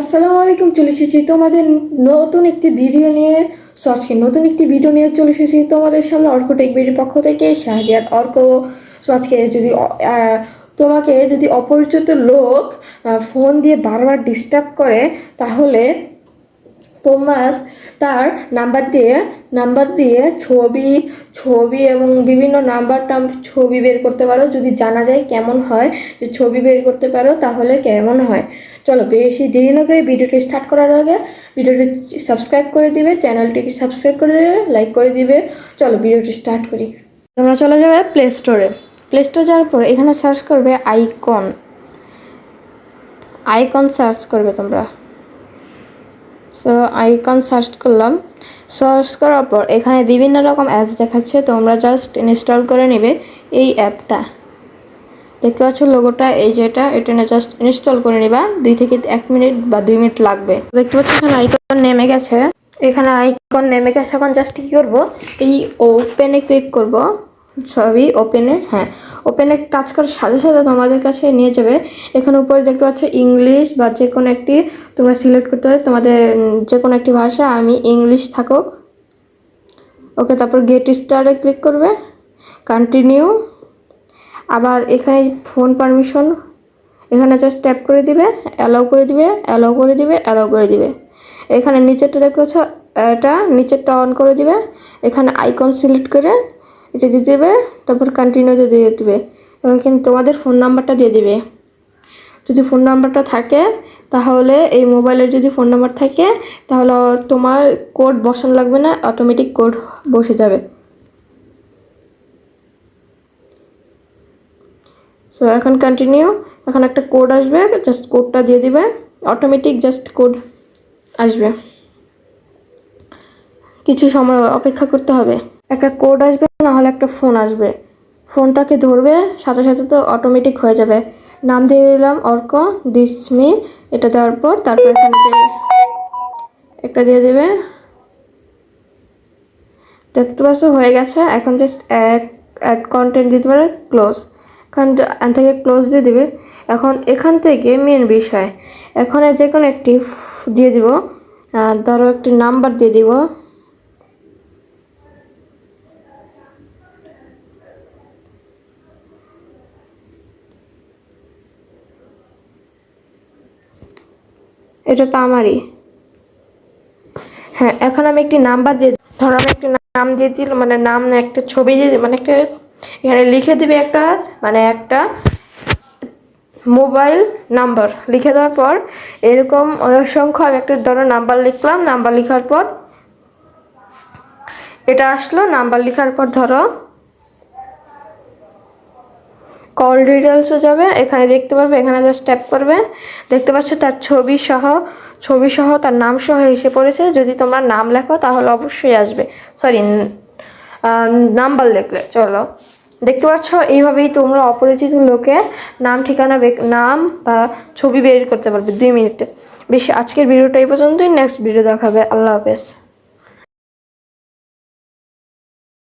আসসালামু আলাইকুম, চলে এসেছি তোমাদের নতুন একটি ভিডিও নিয়ে। সো আজকে নতুন একটি ভিডিও নিয়ে চলে এসেছি তোমাদের সামনে অর্ক টেক ভিডিওর পক্ষ থেকে, শাহরিয়ার অর্ক। সো আজকে যদি তোমাকে যদি অপরিচিত লোক ফোন দিয়ে বারবার ডিস্টার্ব করে, তাহলে তোমার, তার নাম্বার দিয়ে নাম্বার দিয়ে ছবি ছবি এবং বিভিন্ন নাম্বার টাম ছবি বের করতে পারো। যদি জানা যায় কেমন হয়, যে ছবি বের করতে পারো, তাহলে কেমন হয়? চলো বেশি দেরি না করে ভিডিওটি স্টার্ট করার আগে ভিডিওটি সাবস্ক্রাইব করে দিবে চ্যানেলটিকে সাবস্ক্রাইব করে দেবে লাইক করে দিবে। চলো ভিডিওটি স্টার্ট করি। তোমরা চলে যাবে প্লে স্টোরে প্লে স্টোরে যাওয়ার পর এখানে সার্চ করবে আইকন আইকন সার্চ করবে তোমরা। সো আইকন সার্চ করলাম। সার্চ করার পর এখানে বিভিন্ন রকম অ্যাপস দেখাচ্ছে, তোমরা জাস্ট ইনস্টল করে নেবে এই অ্যাপটা দেখতে পাচ্ছ লোগোটা এই যেটা এটা না জাস্ট ইনস্টল করে নিবা। দুই থেকে এক মিনিট বা দুই মিনিট লাগবে। দেখতে পাচ্ছ এখানে আইকন নেমে গেছে। এখানে আইকন নেমে গেছে, এখন জাস্ট কি করব? এই ওপেনে ক্লিক করব। সবই ওপেনে হ্যাঁ। ওপেনে টাচ করার সাথে সাথে তোমাদের কাছে নিয়ে যাবে। এখানে উপরে দেখতে পাচ্ছ ইংলিশ বা যে কোনো একটি তোমরা সিলেক্ট করতে হবে তোমাদের যে কোনো একটি ভাষা, আমি ইংলিশ থাকুক। ওকে, তারপর গেট স্টারে ক্লিক করবে। কন্টিনিউ আবার এখানে ফোন পারমিশন এখানে জাস্ট ট্যাপ করে দিবে অ্যালাউ করে দিবে অ্যালাউ করে দিবে অ্যালাউ করে দিবে। এখানে নিচেরটা দেখতে পাচ্ছ, এটা নিচেরটা অন করে দিবে। এখানে আইকন সিলেক্ট করে এটা দিয়ে দেবে, তারপর কন্টিনিউতে দিয়ে দেবে। এবার এখানে তোমাদের ফোন নাম্বারটা দিয়ে দিবে। যদি ফোন নাম্বারটা থাকে, তাহলে এই মোবাইলের যদি ফোন নাম্বার থাকে, তাহলে তোমার কোড বসানো লাগবে না অটোমেটিক কোড বসে যাবে। সো এখন কন্টিনিউ এখন একটা কোড আসবে জাস্ট কোডটা দিয়ে দিবে। অটোমেটিক জাস্ট কোড আসবে। কিছু সময় অপেক্ষা করতে হবে। একটা কোড আসবে না হলে একটা ফোন আসবে। ফোনটাকে ধরবে, সাথে সাথে তো অটোমেটিক হয়ে যাবে। নাম দিয়ে দিলাম অর্ক দিসমি এটা দেওয়ার পর তারপর এখানে একটা দিয়ে দেবে। দেখতে হয়ে গেছে। এখন জাস্ট অ্যাড অ্যাড কন্টেন্ট দিতে পারে ক্লোজ এখান থেকে ক্লোজ দিয়ে দিবে। এখন এখান থেকে মেন বিষয়। এখানে যে কোনো একটি দিয়ে দিব। ধরো একটি নাম্বার দিয়ে দিব। এটা তো আমারই। হ্যাঁ এখন আমি একটি নাম্বার দিয়ে ধরো আমি একটি নাম দিয়ে দিল মানে নাম না, একটা ছবি দিয়ে মানে একটা এখানে লিখে দিবে একটা মানে একটা মোবাইল নাম্বার। লিখে দেওয়ার পর এরকম অসংখ্য আমি একটা ধরো নাম্বার লিখলাম, নাম্বার লেখার পর এটা আসলো, নাম্বার লেখার পর ধরো কল ডিটেলসে যাবে, এখানে দেখতে পারবে, এখানে জাস্ট ট্যাপ করবে। দেখতে পাচ্ছ তার ছবি সহ ছবি সহ তার নাম সহ এসে পড়েছে। যদি তোমরা নাম লেখো তাহলে অবশ্যই আসবে। সরি নাম্বার লিখলে, চলো। দেখতে পাচ্ছ, এইভাবেই তোমরা অপরিচিত লোকে নাম, ঠিকানা নাম বা ছবি বের করতে পারবে দুই মিনিটে। বেশি আজকের ভিডিওটা এই পর্যন্তই নেক্সট ভিডিও দেখাবে। আল্লাহ হাফেজ।